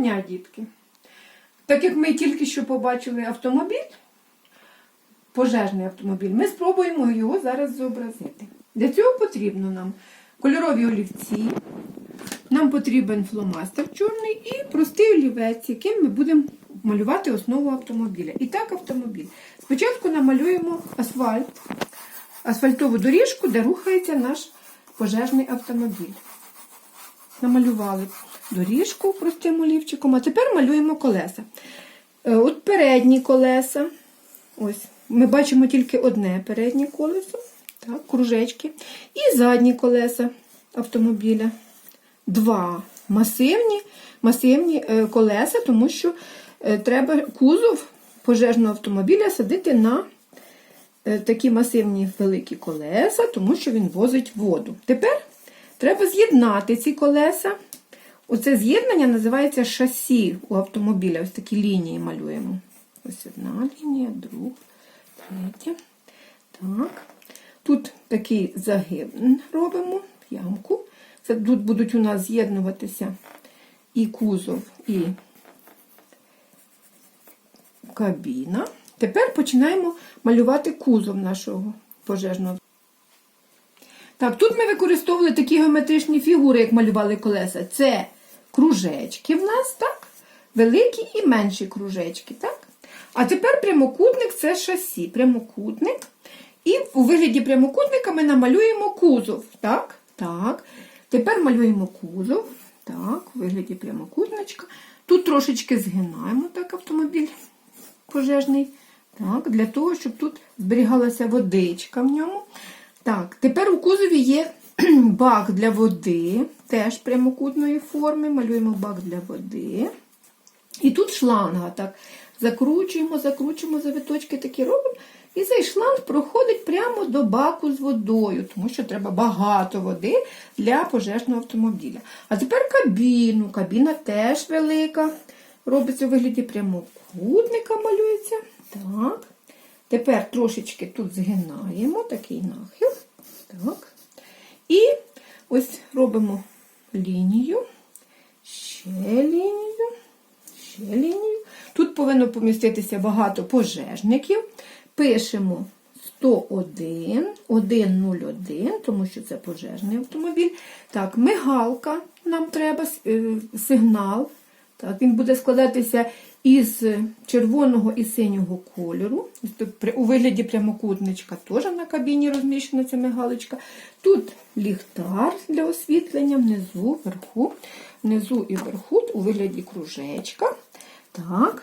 дня, дітки. Так як ми тільки що побачили автомобіль, пожежний автомобіль, ми спробуємо його зараз зобразити. Для цього потрібно нам кольорові олівці, нам потрібен фломастер чорний і простий олівець, яким ми будемо малювати основу автомобіля. І так, автомобіль. Спочатку намалюємо асфальт, асфальтову доріжку, де рухається наш пожежний автомобіль. Намалювали доріжку простим олівчиком, а тепер малюємо колеса. Е, От передні колеса. Ось, ми бачимо тільки одне переднє колесо, так, кружечки. І задні колеса автомобіля. Два масивні, масивні е, колеса, тому що е, треба кузов пожежного автомобіля садити на такі масивні великі колеса, тому що він возить воду. Тепер треба з'єднати ці колеса. Оце з'єднання називається шасі у автомобіля. Ось такі лінії малюємо. Ось одна лінія, друга, третя. Так. Тут такий загиб робимо, ямку. Це тут будуть у нас з'єднуватися і кузов, і кабіна. Тепер починаємо малювати кузов нашого пожежного. Так, тут ми використовували такі геометричні фігури, як малювали колеса. Це кружечки в нас, так? Великі і менші кружечки, так? А тепер прямокутник це шасі. Прямокутник. І у вигляді прямокутника ми намалюємо кузов. Так? Так. Тепер малюємо кузов. Так, у вигляді прямокутничка. Тут трошечки згинаємо так автомобіль пожежний. Так, Для того, щоб тут зберігалася водичка в ньому. Так, тепер у кузові є бак для води, теж прямокутної форми. Малюємо бак для води. І тут шланга. так. Закручуємо, закручуємо завиточки такі робимо. І цей шланг проходить прямо до баку з водою, тому що треба багато води для пожежного автомобіля. А тепер кабіну. Кабіна теж велика. Робиться у вигляді прямокутника, малюється. Так. Тепер трошечки тут згинаємо такий нахил. Так. І ось робимо лінію, ще лінію, ще лінію. Тут повинно поміститися багато пожежників. Пишемо 101, 101, тому що це пожежний автомобіль. Так, мигалка нам треба, е, сигнал. Так, Він буде складатися із червоного і синього кольору. У вигляді прямокутничка теж на кабіні розміщена ця мигалочка. Тут ліхтар для освітлення, внизу, вверху, внизу і вверху, у вигляді кружечка. Так.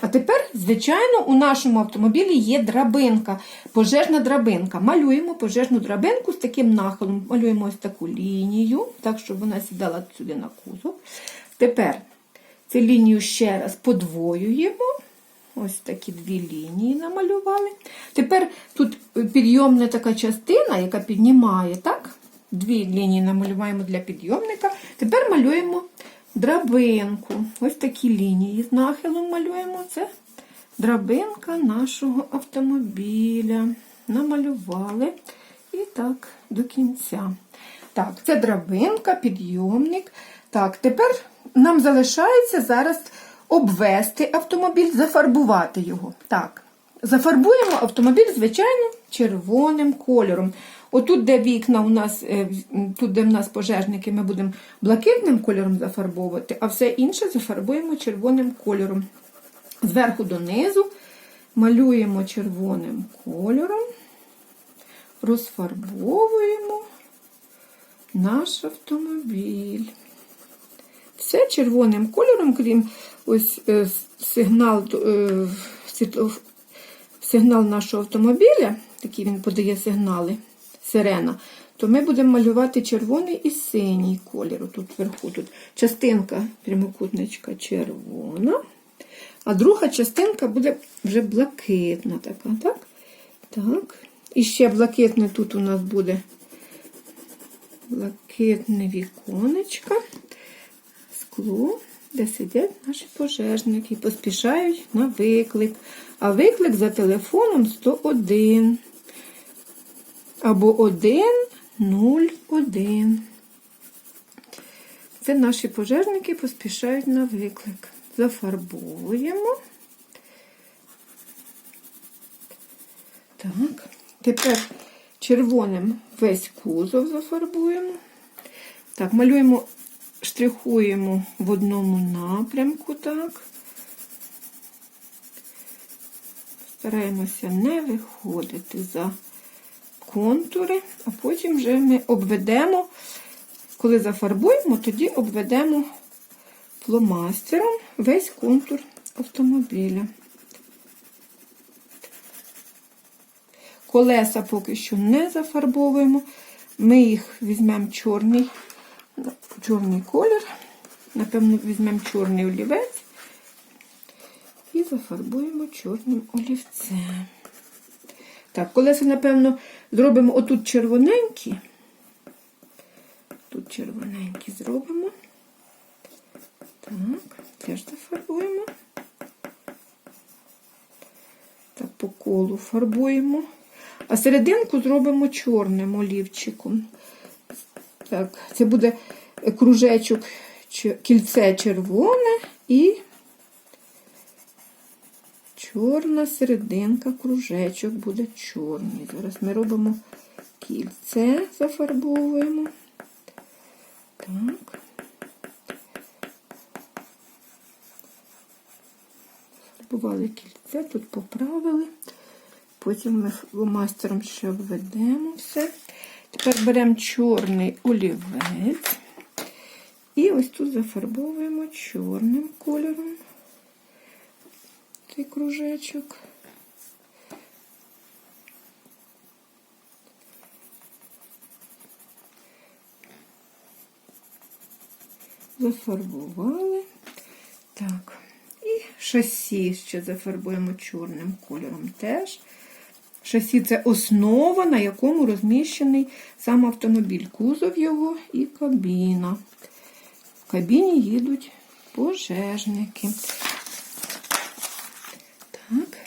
А тепер, звичайно, у нашому автомобілі є драбинка, пожежна драбинка. Малюємо пожежну драбинку з таким нахилом. Малюємо ось таку лінію, так, щоб вона сідала сюди на кузов. Тепер цю лінію ще раз подвоюємо. Ось такі дві лінії намалювали. Тепер тут підйомна така частина, яка піднімає, так? Дві лінії намалюємо для підйомника. Тепер малюємо драбинку. Ось такі лінії з нахилом малюємо. Це драбинка нашого автомобіля. Намалювали. І так, до кінця. Так, це драбинка, підйомник. Так, тепер нам залишається зараз обвести автомобіль, зафарбувати його. Так, зафарбуємо автомобіль, звичайно, червоним кольором. Отут, де вікна у нас, е, тут, де в нас пожежники, ми будемо блакитним кольором зафарбовувати, а все інше зафарбуємо червоним кольором. Зверху донизу малюємо червоним кольором, розфарбовуємо наш автомобіль. Все червоним кольором, крім ось е, сигнал, е, сигнал нашого автомобіля, такий він подає сигнали, сирена, то ми будемо малювати червоний і синій колір. Тут вверху тут частинка прямокутничка червона, а друга частинка буде вже блакитна така, так? Так. І ще блакитне тут у нас буде блакитне віконечко, скло, де сидять наші пожежники, поспішають на виклик. А виклик за телефоном 101 або 101. Це наші пожежники поспішають на виклик. Зафарбуємо. Так. Тепер червоним весь кузов зафарбуємо. Так, малюємо, штрихуємо в одному напрямку, так. Стараємося не виходити за контури, а потім вже ми обведемо, коли зафарбуємо, тоді обведемо фломастером весь контур автомобіля. Колеса поки що не зафарбовуємо. Ми їх візьмемо чорний, чорний колір, напевно, візьмемо чорний олівець і зафарбуємо чорним олівцем. Так, колеса, напевно, зробимо отут червоненькі. Тут червоненькі зробимо. Так, теж зафарбуємо. Так, по колу фарбуємо. А серединку зробимо чорним олівчиком. Так, це буде кружечок, кільце червоне і чорна серединка, кружечок буде чорний. Зараз ми робимо кільце, зафарбовуємо. Так. Фарбували кільце, тут поправили. Потім ми фломастером ще обведемо все. Тепер беремо чорний олівець. І ось тут зафарбовуємо чорним кольором цей кружечок. Зафарбували. Так. І шасі ще зафарбуємо чорним кольором теж. Шасі це основа, на якому розміщений сам автомобіль, кузов його і кабіна. В кабіні їдуть пожежники. Так.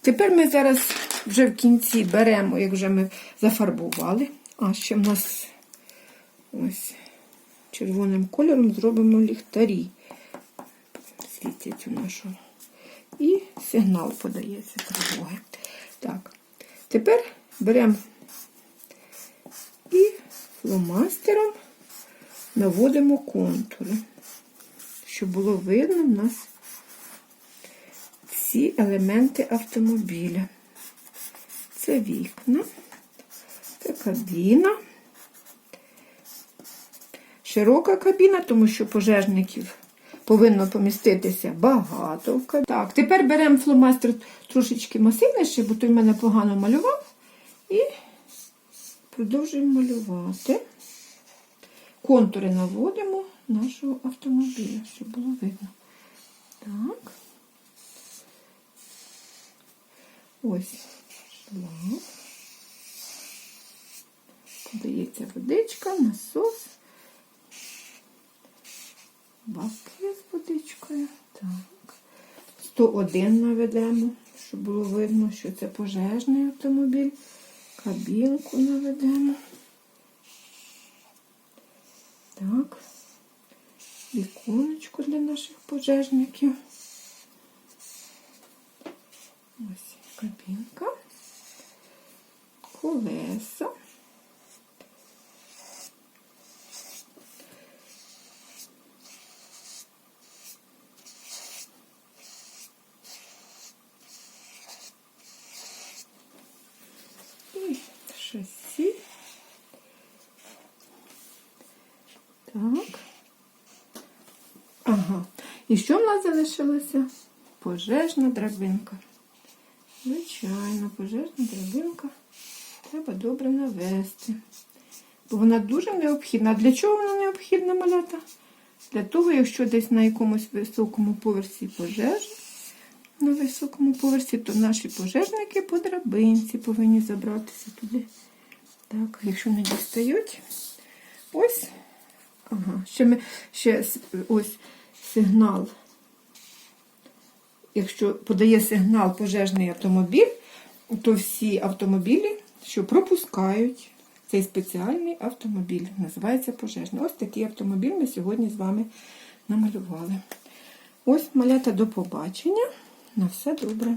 Тепер ми зараз вже в кінці беремо, як вже ми зафарбували. А ще в нас ось червоним кольором зробимо ліхтарі. Світять у нашу. І сигнал подається тривоги. Так, тепер беремо і фломастером наводимо контури, щоб було видно в нас всі елементи автомобіля. Це вікна, це кабіна. Широка кабіна, тому що пожежників повинно поміститися багато. Так, тепер беремо фломастер трошечки масивніший, бо той в мене погано малював. І продовжуємо малювати. Контури наводимо нашого автомобіля, щоб було видно. Так. Ось. Подається водичка, насос. Баки з водичкою. Так. 101 наведемо, щоб було видно, що це пожежний автомобіль. Кабінку наведемо. Так. Віконечко для наших пожежників. Ось кабінка. Колеса. І шасі. Так. Ага. І що в нас залишилося? Пожежна драбинка. Звичайно, пожежна драбинка треба добре навести. Бо вона дуже необхідна. А для чого вона необхідна, малята? Для того, якщо десь на якомусь високому поверсі пожежа, на високому поверсі, то наші пожежники по драбинці повинні забратися туди. Так, якщо не дістають, ось. Ага, ще ми ще ось сигнал. Якщо подає сигнал пожежний автомобіль, то всі автомобілі, що пропускають цей спеціальний автомобіль. Називається пожежний. Ось такий автомобіль ми сьогодні з вами намалювали. Ось малята до побачення. На все добре.